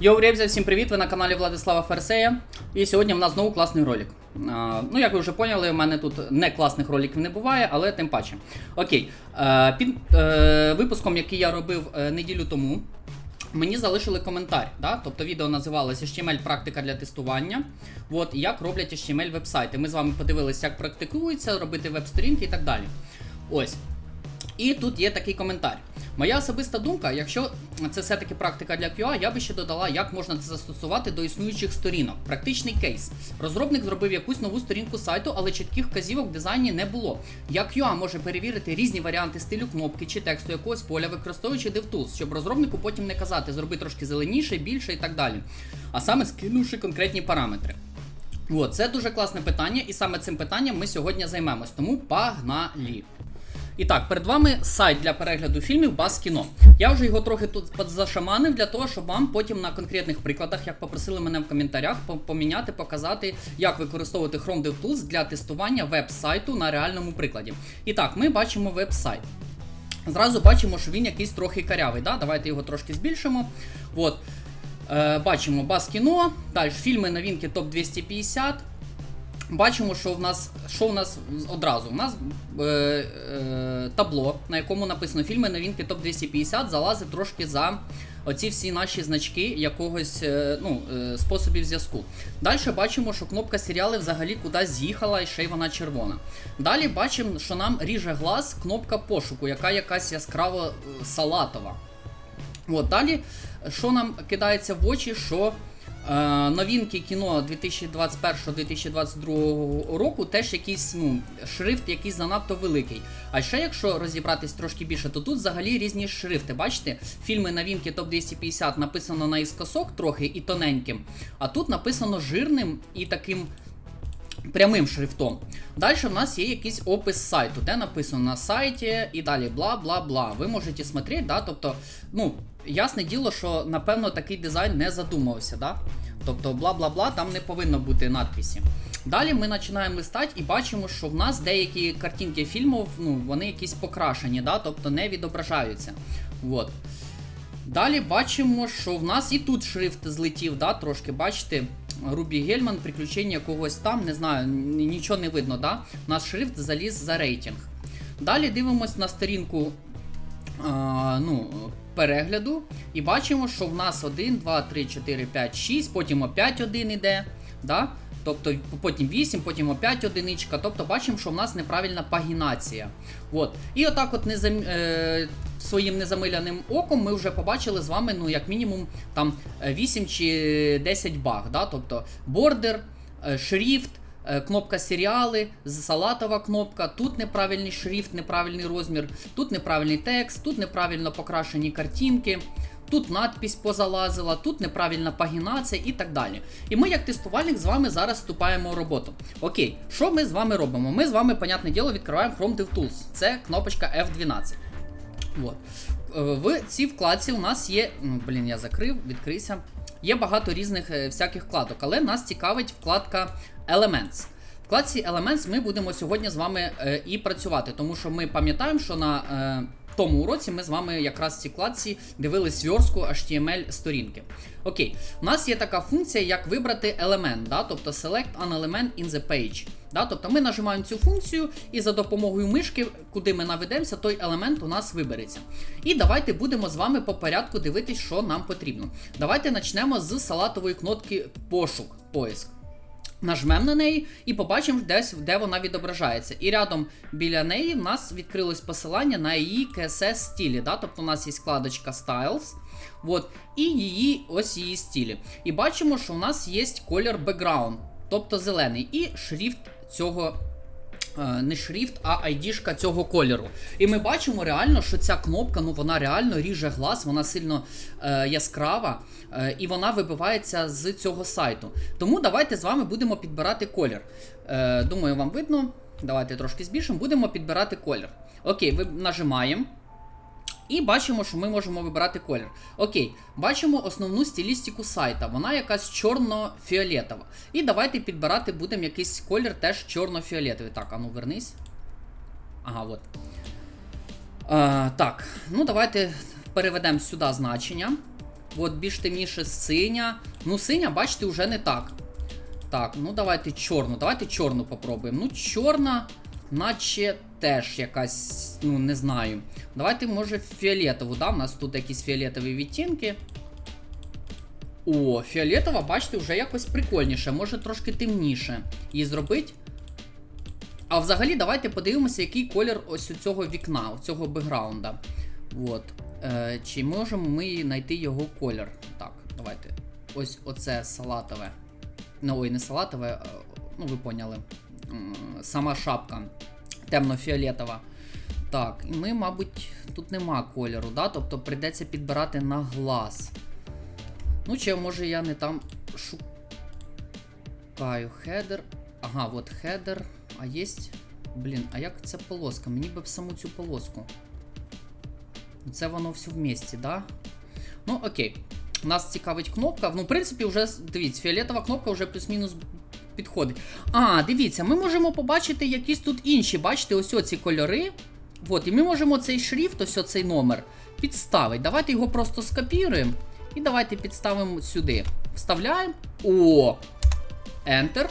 Йоу, Ребзя, всім привіт! Ви на каналі Владислава Ферсея. І сьогодні в нас знову класний ролик. А, ну, як ви вже поняли, у мене тут не класних роликів не буває, але тим паче. Окей. А, під е, випуском, який я робив е, неділю тому, мені залишили коментар. Да? Тобто відео називалося HTML практика для тестування. От, як роблять HTML веб-сайти. Ми з вами подивилися, як практикується, робити веб-сторінки і так далі. Ось. І тут є такий коментар. Моя особиста думка, якщо це все-таки практика для QA, я би ще додала, як можна це застосувати до існуючих сторінок. Практичний кейс. Розробник зробив якусь нову сторінку сайту, але чітких вказівок в дизайні не було. Як QA може перевірити різні варіанти стилю кнопки чи тексту якогось поля, використовуючи DevTools, щоб розробнику потім не казати, зроби трошки зеленіше, більше і так далі. А саме скинувши конкретні параметри. От, це дуже класне питання, і саме цим питанням ми сьогодні займемось. Тому погнали! І так, перед вами сайт для перегляду фільмів Бас Кіно. Я вже його трохи тут зашаманив для того, щоб вам потім на конкретних прикладах, як попросили мене в коментарях, поміняти, показати, як використовувати Chrome DevTools для тестування веб-сайту на реальному прикладі. І так, ми бачимо веб-сайт. Зразу бачимо, що він якийсь трохи карявий. Да? Давайте його трошки збільшимо. От. Е, Бачимо Бас Кіно, далі фільми новинки топ 250. Бачимо, що в нас що в нас одразу. У нас е, е, табло, на якому написано фільми новинки топ 250 залазить трошки за оці всі наші значки якогось е, ну, е, способів зв'язку. Далі бачимо, що кнопка серіали взагалі кудись з'їхала і ще й вона червона. Далі бачимо, що нам ріже глаз кнопка пошуку, яка якась яскраво е, салатова. От, Далі, що нам кидається в очі, що Е, новинки кіно 2021-2022 року теж якийсь ну, шрифт якийсь занадто великий. А ще якщо розібратись трошки більше, то тут взагалі різні шрифти. Бачите, фільми новинки топ 250 написано наіскосок трохи і тоненьким, а тут написано жирним і таким. Прямим шрифтом. Далі в нас є якийсь опис сайту, де написано на сайті і далі бла бла бла. Ви можете смотрети, да, тобто, ну, ясне діло, що напевно такий дизайн не задумався. Да? Тобто, бла бла бла, там не повинно бути надписі. Далі ми починаємо листати і бачимо, що в нас деякі картинки фільмів, ну, вони якісь покрашені, да? тобто не відображаються. От. Далі бачимо, що в нас і тут шрифт злетів, да, трошки, бачите. Рубі Гельман, приключення когось там, не знаю, нічого не видно, да? У нас шрифт заліз за рейтинг. Далі дивимось на сторінку ну, перегляду і бачимо, що в нас 1, 2, 3, 4, 5, 6, потім опять 1 іде. Да? Тобто потім 8, потім опять одиничка. Тобто бачимо, що в нас неправильна пагінація. От. І отак от незам... е... своїм незамиляним оком ми вже побачили з вами, ну, як мінімум, там 8 чи 10 баг. Да? Тобто бордер, е, шрифт. Е, кнопка серіали, салатова кнопка, тут неправильний шрифт, неправильний розмір, тут неправильний текст, тут неправильно покрашені картинки. Тут надпись позалазила, тут неправильна пагінація і так далі. І ми, як тестувальник, з вами зараз вступаємо в роботу. Окей, що ми з вами робимо? Ми з вами, понятне діло, відкриваємо Chrome DevTools. Це кнопочка F12. От. Е, в цій вкладці у нас є. Блін, я закрив, відкрився. Є багато різних е, всяких вкладок, але нас цікавить вкладка Elements. Вкладці Elements ми будемо сьогодні з вами е, і працювати, тому що ми пам'ятаємо, що на е, тому уроці ми з вами якраз в цій вкладці дивились верстку HTML сторінки. Окей, у нас є така функція, як вибрати елемент, да? тобто select an element in the page. Да? Тобто ми нажимаємо цю функцію, і за допомогою мишки, куди ми наведемося, той елемент у нас вибереться. І давайте будемо з вами по порядку дивитись, що нам потрібно. Давайте почнемо з салатової кнопки пошук, поиск. Нажмемо на неї і побачимо, десь, де вона відображається. І рядом біля неї в нас відкрилось посилання на її CSS стилі. Да? Тобто у нас є складочка Styles. От, І її ось її стилі. І бачимо, що у нас є колір background, тобто зелений, і шрифт цього Е, не шрифт, а айдішка цього кольору. І ми бачимо реально, що ця кнопка ну вона реально ріже глаз, вона сильно е, яскрава е, і вона вибивається з цього сайту. Тому давайте з вами будемо підбирати колір. Е, Думаю, вам видно. Давайте трошки збільшимо, будемо підбирати колір. Окей, ви нажимаємо. І бачимо, що ми можемо вибирати колір. Окей, бачимо основну стилістику сайта. Вона якась чорно-фіолетова. І давайте підбирати будемо якийсь колір теж чорно-фіолетовий. Так, а ну вернись. Ага, от. А, Так, ну давайте переведемо сюди значення. От більш темніше синя. Ну, синя, бачите, вже не так. Так, ну давайте чорну. Давайте чорну попробуємо. Ну, чорна, наче теж якась, ну, не знаю. Давайте, може, фіолетову, да? У нас тут якісь фіолетові відтінки. О, фіолетова, бачите, вже якось прикольніше, може трошки темніше її зробити. А взагалі, давайте подивимося, який колір ось у цього вікна, у цього бекграунда. От. Е, чи можемо ми знайти його колір? Так, давайте. Ось оце салатове. Ну, ой, не салатове, ну ви поняли. Сама шапка темно-фіолетова. Так, і ми, мабуть, тут нема кольору, да? тобто прийдеться підбирати на глаз. Ну, чи може я не там шукаю хедер. Ага, от хедер. А єсть. Блін, а як ця полоска? Мені би саму цю полоску. Це воно все вместе, да? Ну, окей. Нас цікавить кнопка. Ну, в принципі, вже дивіться, фіолетова кнопка вже плюс-мінус підходить. А, дивіться, ми можемо побачити якісь тут інші. Бачите, ось оці кольори. От, і ми можемо цей шрифт, ось оцей номер, підставити. Давайте його просто скопіруємо. І давайте підставимо сюди. Вставляємо. О! Enter.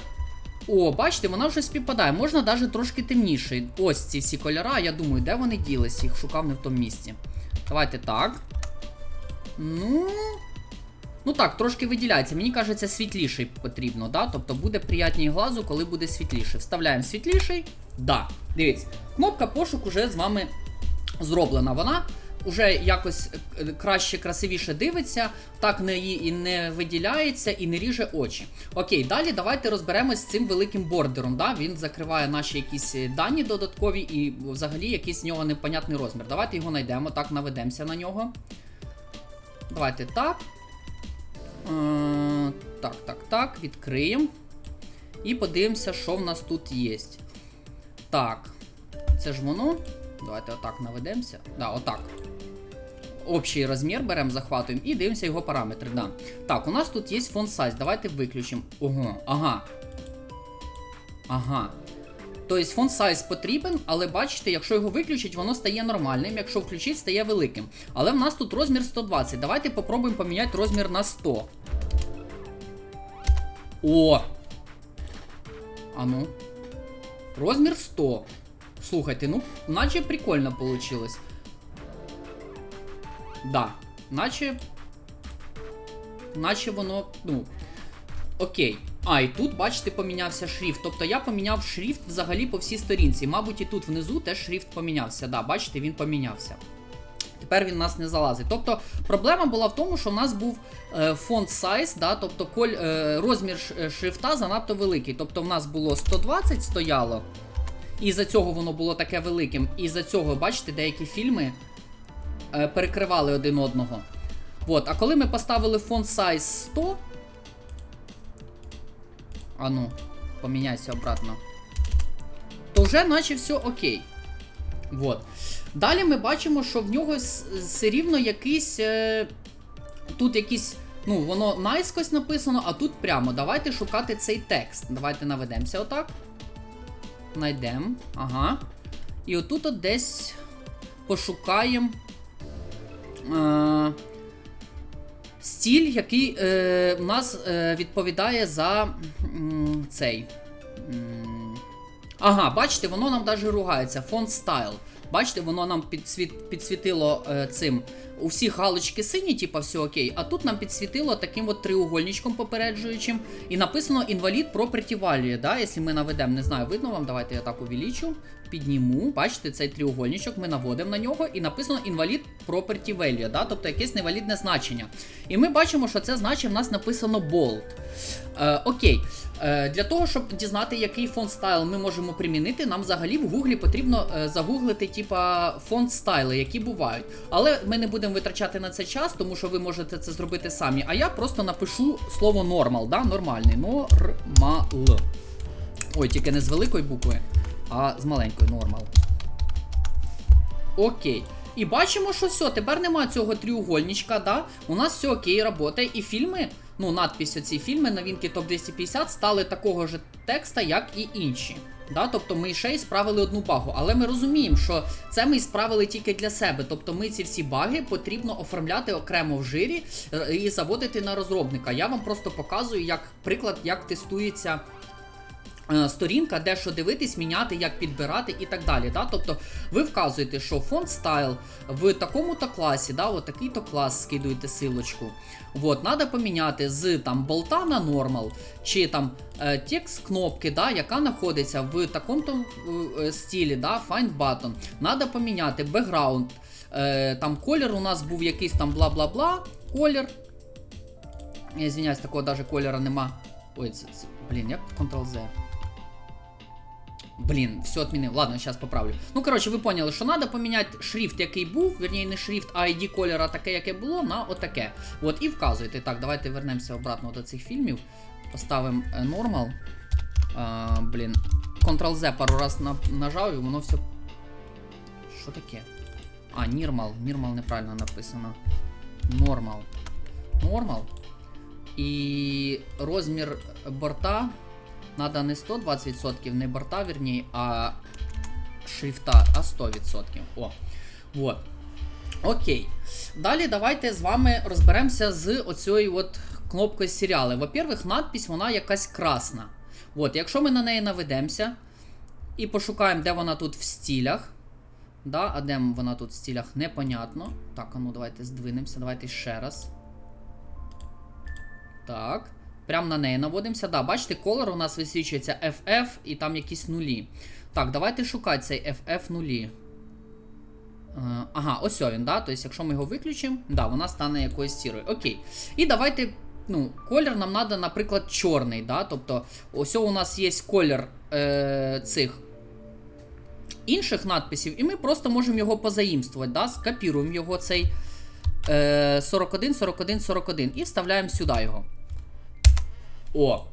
О, бачите, вона вже співпадає. Можна навіть трошки темніше. Ось ці всі кольора. Я думаю, де вони ділись, їх шукав не в тому місці. Давайте так. Ну. Ну так, трошки виділяється. Мені кажеться, світліший потрібно, да? Тобто буде приятній глазу, коли буде світліший. Вставляємо світліший. Да. Дивіться, кнопка пошук уже з вами зроблена. Вона уже якось е, краще, красивіше дивиться, так не і не виділяється, і не ріже очі. Окей, далі давайте розберемось з цим великим бордером. Да? Він закриває наші якісь е, дані додаткові і взагалі якийсь з нього непонятний розмір. Давайте його знайдемо, так наведемося на нього. Давайте так. Е, так, так, так, відкриємо. І подивимося, що в нас тут є. Так, це ж воно. Давайте отак наведемося. Да, отак. Общий розмір беремо, захватуємо і дивимося його параметри. Да. Так, у нас тут є фон size. Давайте виключимо. Ого, ага. Ага. Тобто фон size потрібен, але бачите, якщо його виключить, воно стає нормальним. Якщо включить, стає великим. Але в нас тут розмір 120. Давайте попробуємо поміняти розмір на 100. О! А ну. Розмір 100. Слухайте, ну, наче прикольно получилось. Да, наче. Наче воно, ну. Окей. А, і тут, бачите, помінявся шрифт. Тобто я поміняв шрифт взагалі по всій сторінці. Мабуть, і тут внизу теж шрифт помінявся. Да, бачите, він помінявся. Тепер він у нас не залазить. Тобто проблема була в тому, що в нас був е, фонд size, да, тобто коль, е, розмір е, шрифта занадто великий. Тобто в нас було 120 стояло, і за цього воно було таке великим. І за цього, бачите, деякі фільми е, перекривали один одного. От, а коли ми поставили фонд size 100. А ну, поміняйся обратно. То вже наче все окей. Вот. Далі ми бачимо, що в нього все рівно якийсь. Е, тут якийсь. Ну, воно наискось написано, а тут прямо. Давайте шукати цей текст. Давайте наведемося отак. Найдемо. Ага. І отут от десь пошукаємо. Е, стіль, який е, у нас е, відповідає за м, цей. М, Ага, бачите, воно нам навіть ругається. Фонд стайл. Бачите, воно нам підсвіт, підсвітило е, цим. У всіх галочки сині, типа все окей, а тут нам підсвітило таким от треугольничком попереджуючим. І написано інвалід property value, да, якщо ми наведемо, не знаю, видно вам, давайте я так увеличу, підніму. Бачите, цей треугольничок, ми наводимо на нього, і написано інвалід property value, да, тобто якесь невалідне значення. І ми бачимо, що це значення в нас написано bold. Е, окей. Е, для того, щоб дізнати, який фонд стайл ми можемо примінити, нам взагалі в гуглі потрібно е, загуглити, типа, фонд стайли, які бувають. Але ми не будемо витрачати на це час, тому що ви можете це зробити самі. А я просто напишу слово нормал, да? нормальний. Нормал. Ой, тільки не з великої букви, а з маленької нормал. Окей. І бачимо, що все, тепер нема цього тріугольничка, да? У нас все окей, роботає. І фільми, ну, надпись оці фільми, новинки топ 250 стали такого ж текста, як і інші. Да? Тобто ми ще й справили одну багу. Але ми розуміємо, що це ми справили тільки для себе. Тобто ми ці всі баги потрібно оформляти окремо в жирі е, і заводити на розробника. Я вам просто показую як приклад, як тестується. Е, Сторінка, де що дивитись, міняти, як підбирати і так далі. Да? Тобто ви вказуєте, що фонд стайл в такому-то класі, да, такий-то клас скидуєте силочку. От, надо поміняти з там болта на нормал, чи там е, текст кнопки, да, яка знаходиться в такому е, стилі, да, find button. Надо поміняти бекграунд. Там колір у нас був якийсь там бла-бла-бла. Колір. Я извиняюсь, такого даже кольора нема. Ой, це, це блін, як Ctrl-Z? Блін, все отмінив. Ладно, зараз поправлю. Ну, коротше, ви поняли, що треба поміняти шрифт, який був, вірніше, не шрифт, а ID кольора таке, яке було, на отаке. От, і вказуєте. Так, давайте вернемося обратно до цих фільмів. Поставимо е, нормал. Блін. Ctrl-Z пару раз на, нажав і воно все. Що таке? А, нірмал. Нірмал неправильно написано. Нормал. Нормал. І розмір борта надо не 120%, не борта, верні, а шрифта, а 100%. О. Вот. Окей. Далі давайте з вами розберемося з оцією от кнопкою серіали. Во-первых, надпись вона якась красна. От, якщо ми на неї наведемося і пошукаємо, де вона тут в стилях. Да, а де вона тут в стилях, непонятно. Так, а ну давайте здвинемося, давайте ще раз. Так. Прямо на неї наводимося. Да, бачите, колор у нас висвічується FF і там якісь нулі. Так, давайте шукати цей FF нулі. Е, ага, ось він, да? Тобто, якщо ми його виключимо, да, вона стане якоюсь сірою. Окей. І давайте. Ну, колір нам треба, наприклад, чорний. да? Тобто, ось у нас є колір е, цих інших надписів, і ми просто можемо його позаїмствувати. Да? Скопіруємо його цей е, 41, 41, 41 і вставляємо сюди його. О.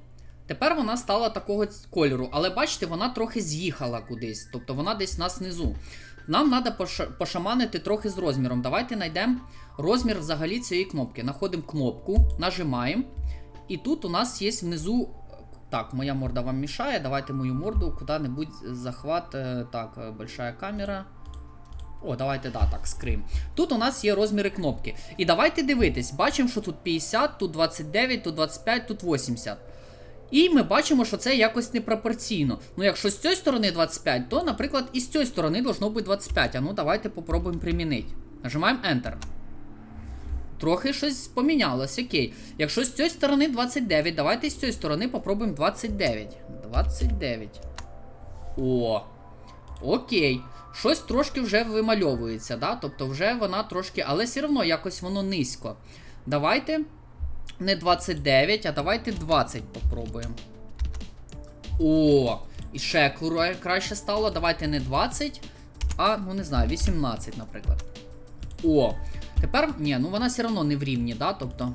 Тепер вона стала такого кольору, але бачите, вона трохи з'їхала кудись. Тобто вона десь у нас внизу. Нам треба пошаманити трохи з розміром. Давайте знайдемо розмір взагалі цієї кнопки. Находимо кнопку, нажимаємо. І тут у нас є внизу. Так, моя морда вам мішає. Давайте мою морду куди-небудь захват. е, Так, е, большая камера. О, давайте да, так, скрим. Тут у нас є розміри кнопки. І давайте дивитись, бачимо, що тут 50, тут 29, тут 25, тут 80. І ми бачимо, що це якось непропорційно. Ну, якщо з цієї сторони 25, то, наприклад, і з цієї сторони должно бути 25. А ну давайте попробуємо примінити. Нажимаємо Enter. Трохи щось помінялось, окей. Якщо з цієї сторони 29, давайте з цієї сторони попробуємо 29. 29. О. Окей. Щось трошки вже вимальовується, да? Тобто вже вона трошки. Але все одно якось воно низько. Давайте. Не 29, а давайте 20 попробуємо. О! І ще кра- краще стало. Давайте не 20, а, ну не знаю, 18, наприклад. О! Тепер. Ні, ну вона все одно не в рівні, да? Тобто.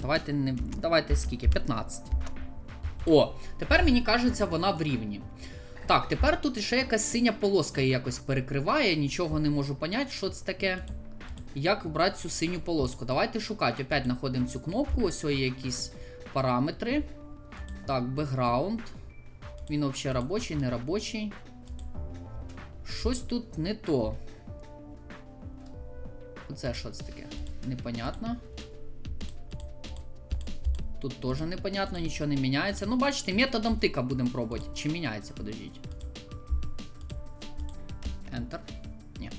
Давайте не. Давайте скільки? 15. О, тепер мені кажеться, вона в рівні. Так, тепер тут ще якась синя полоска її якось перекриває, нічого не можу поняти, що це таке. Як обрати цю синю полоску? Давайте шукати. Опять знаходимо цю кнопку, ось є якісь параметри. Так, бекграунд. Він взагалі робочий, не робочий. Щось тут не то. Оце що це таке? Непонятно. Тут теж непонятно, нічого не міняється. Ну, бачите, методом тика будемо пробувати. Чи міняється, подождіть. Enter. Ні.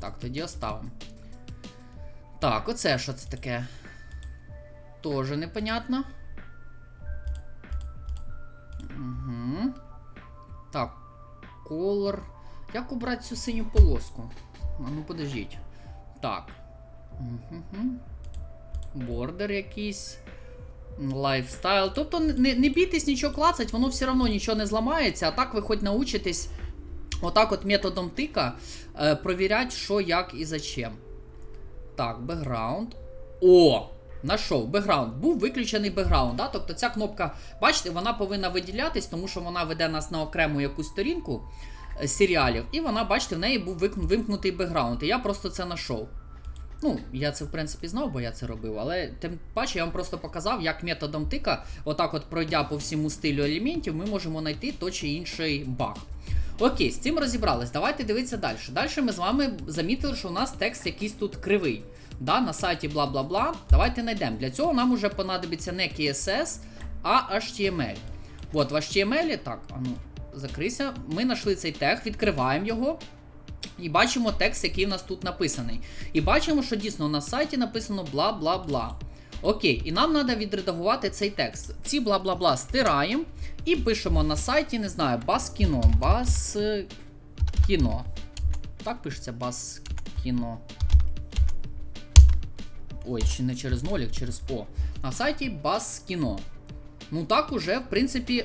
Так, тоді оставимо. Так, оце що це таке? Тоже непонятно. Угу. Так. Color. Як убрати цю синю полоску? А ну подождіть. Так. Угу. Бордер якийсь. Лайфстайл. Тобто не, не бійтесь нічого клацать, воно все одно нічого не зламається, а так ви хоч научитесь отак от методом тика е, провіряти, що, як і зачем. Так, бекграунд. О! Нашов бекграунд. Був виключений бекграунд. Да? Тобто ця кнопка, бачите, вона повинна виділятись, тому що вона веде нас на окрему якусь сторінку. е, серіалів. І вона, бачите, в неї був вимкнутий бекграунд. І я просто це знайшов. Ну, я це в принципі знав, бо я це робив, але тим паче я вам просто показав, як методом тика, отак от пройдя по всьому стилю елементів, ми можемо знайти той чи інший баг. Окей, з цим розібрались. Давайте дивитися далі. Далі ми з вами замітили, що у нас текст якийсь тут кривий. Да, на сайті бла бла бла. Давайте знайдемо. Для цього нам уже понадобиться не CSS, а HTML. От в HTML, так, а ну, закрийся. Ми знайшли цей тег, відкриваємо його. І бачимо текст, який в нас тут написаний. І бачимо, що дійсно на сайті написано бла бла бла. Окей, і нам треба відредагувати цей текст. Ці бла бла бла стираємо і пишемо на сайті, не знаю, бас-кіно. Бас-кіно. Так пишеться бас-кіно. Ой, чи не через нолік, через О. На сайті бас-кіно. Ну так уже, в принципі,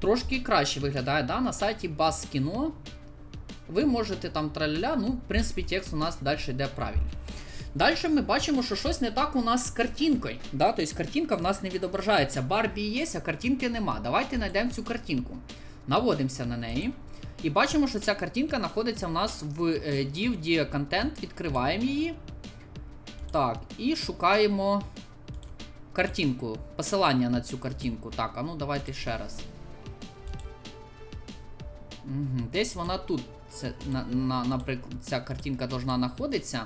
трошки краще виглядає, да? На сайті бас-кіно. Ви можете там траля, ну, в принципі, текст у нас далі йде правильно. Далі ми бачимо, що щось не так у нас з картинкою. Да? Тобто картинка в нас не відображається. Барбі є, а картинки нема. Давайте знайдемо цю картинку. Наводимося на неї. І бачимо, що ця картинка знаходиться в нас в е, div Dia Content. Відкриваємо її. Так, і шукаємо картинку. Посилання на цю картинку. Так, а ну давайте ще раз. Угу. Десь вона тут. Це, на, на, наприклад, ця картинка должна знаходитися.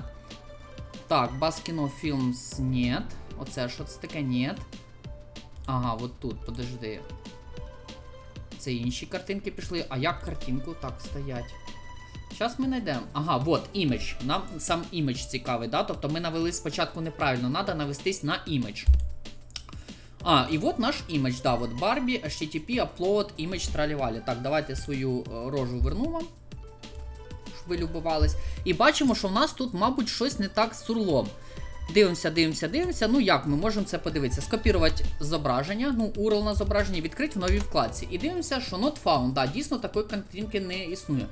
Так, Баскіно Films нет. Оце що це таке? Нет. Ага, от тут, подожди. Це інші картинки пішли. А як картинку так стоять? Зараз ми знайдемо. Ага, от, імідж. Нам сам імідж цікавий, да? Тобто ми навели спочатку неправильно, треба навестись на імідж. А, і от наш імідж, да, от Barbie, HTTP, upload, image, тралівалі. Так, давайте свою е, рожу верну. Ви любувались. І бачимо, що в нас тут, мабуть, щось не так з сурлом. Дивимося, дивимося, дивимося. Ну як ми можемо це подивитися? Скопірувати зображення, ну, URL на зображення, відкрити в новій вкладці. І дивимося, що not found. Да, дійсно такої картинки не існує.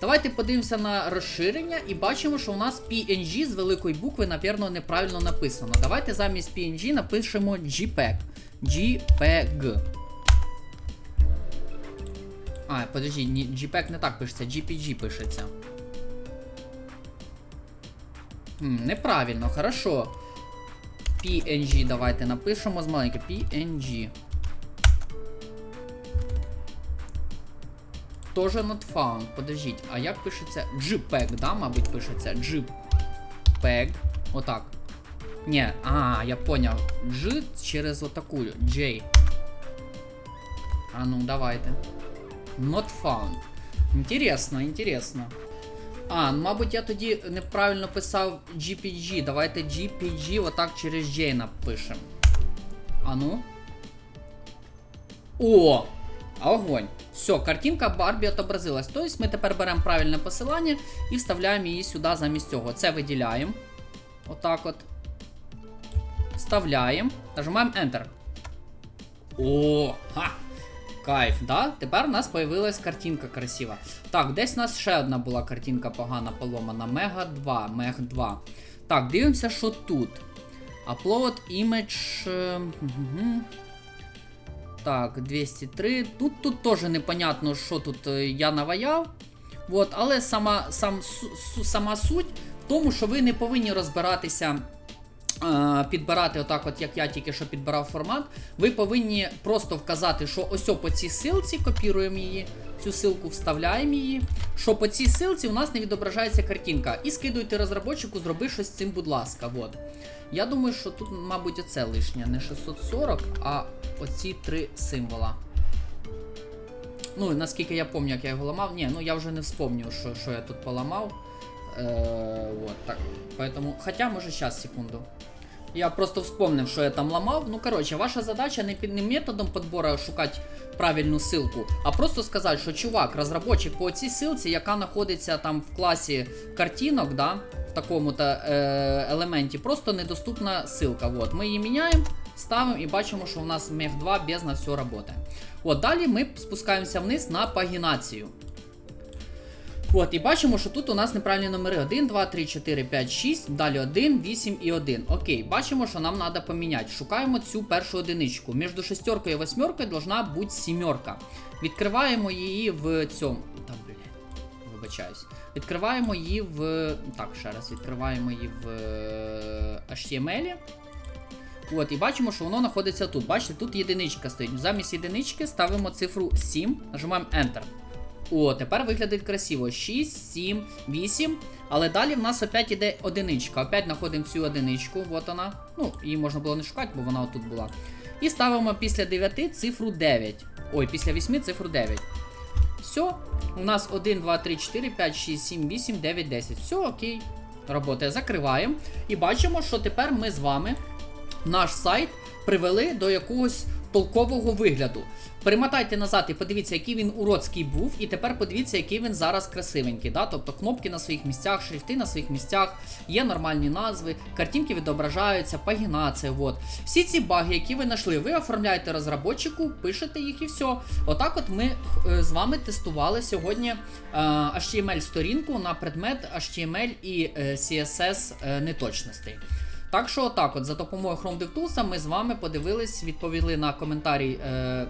Давайте подивимося на розширення і бачимо, що у нас PNG з великої букви, напевно, неправильно написано. Давайте замість PNG напишемо JPEG. JPEG. А, подожди, ні, JPEG не так пишеться, GPG пишеться. Хм, неправильно, хорошо. PNG давайте напишемо з маленьке. PNG. Тоже not found. Подождіть, а як пишеться? JPEG, да, мабуть, пишеться. JPEG. Отак. Ні, а, я поняв. G через отаку. J. А ну, давайте. Not found. Інтересно, інтересно. А, ну, мабуть, я тоді неправильно писав GPG. Давайте GPG отак через J напишемо. А ну. О! Огонь. Все, картинка Барбі отобразилась. Тобто ми тепер беремо правильне посилання і вставляємо її сюди замість цього. Це виділяємо. Отак от. Вставляємо. Нажимаємо Enter. О! Ха! Кайф, да? Тепер у нас появилась картинка красива. Так, десь у нас ще одна була картинка погана поломана. Мега 2, Мег 2. Так, дивимося, що тут. Upload image. мгм. Так, 203. Тут тут теж непонятно, що тут е, я наваяв. От, але сама, сам, сама суть в тому, що ви не повинні розбиратися. Е, Підбирати отак, от як я тільки що підбирав формат, ви повинні просто вказати, що ось по цій силці копіруємо її, цю силку вставляємо її, що по цій силці у нас не відображається картинка. І скидуйте розробочику, зроби щось з цим, будь ласка. От. Я думаю, що тут, мабуть, оце лишнє, не 640, а оці три символа. Ну, наскільки я пам'ятаю, як я його ламав. Ні, ну я вже не вспомню, що, що я тут поламав. Е, вот, так. Поэтому, хотя, може, сейчас, секунду. Я просто вспомнив, що я там ламав. Ну, коротше, ваша задача не, під, не методом подбора шукати правильну ссылку, а просто сказати, що чувак, розробочик по цій ссылці, яка знаходиться там в класі картинок, да, в такому-то е, елементі, просто недоступна ссылка. Вот, ми її міняємо, ставимо і бачимо, що у нас мех 2 без на все працює. От, далі ми спускаємося вниз на пагінацію. От, і бачимо, що тут у нас неправильні номери 1, 2, 3, 4, 5, 6, далі 1, 8 і 1. Окей, бачимо, що нам треба поміняти. Шукаємо цю першу одиничку. Між шестеркою і восьмеркою должна бути сімерка. Відкриваємо її в цьому. Там, блядь. вибачаюсь. Відкриваємо її в. Так, ще раз, відкриваємо її в е, HTML. От, і бачимо, що воно знаходиться тут. Бачите, тут єдиничка стоїть. Замість єдинички ставимо цифру 7, нажимаємо Enter. О, тепер виглядить красиво. 6, 7, 8. Але далі в нас опять іде одиничка. Опять знаходимо цю одиничку. От вона. Ну, її можна було не шукати, бо вона отут була. І ставимо після 9 цифру 9. Ой, після 8 цифру 9. Все. У нас 1, 2, 3, 4, 5, 6, 7, 8, 9, 10. Все, окей. Робота. Закриваємо. І бачимо, що тепер ми з вами наш сайт привели до якогось толкового вигляду. Перемотайте назад і подивіться, який він уродський був, і тепер подивіться, який він зараз красивенький. Да? Тобто кнопки на своїх місцях, шрифти на своїх місцях, є нормальні назви, картинки відображаються, пагінація. Вот. Всі ці баги, які ви знайшли, ви оформляєте розробочику, пишете їх і все. Отак от ми е, з вами тестували сьогодні е, HTML-сторінку на предмет HTML і е, CSS е, неточностей. Так що отак, от за допомогою Chrome DevTools ми з вами подивились, відповіли на коментарі е,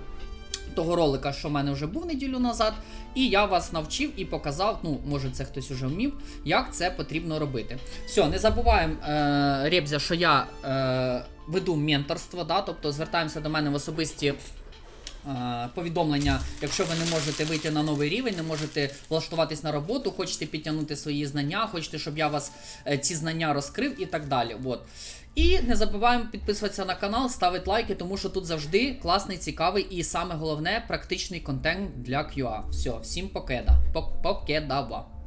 того ролика, що в мене вже був неділю назад. І я вас навчив і показав, ну, може це хтось уже вмів, як це потрібно робити. Все, не забуваємо, е, Ребзя, що я е, веду менторство, да, тобто звертаємося до мене в особисті. Е, Повідомлення, якщо ви не можете вийти на новий рівень, не можете влаштуватись на роботу, хочете підтягнути свої знання, хочете, щоб я вас е, ці знання розкрив і так далі. От. І не забуваємо підписуватися на канал, ставити лайки, тому що тут завжди класний, цікавий і саме головне практичний контент для QA. Все, всім покеда. Покедава.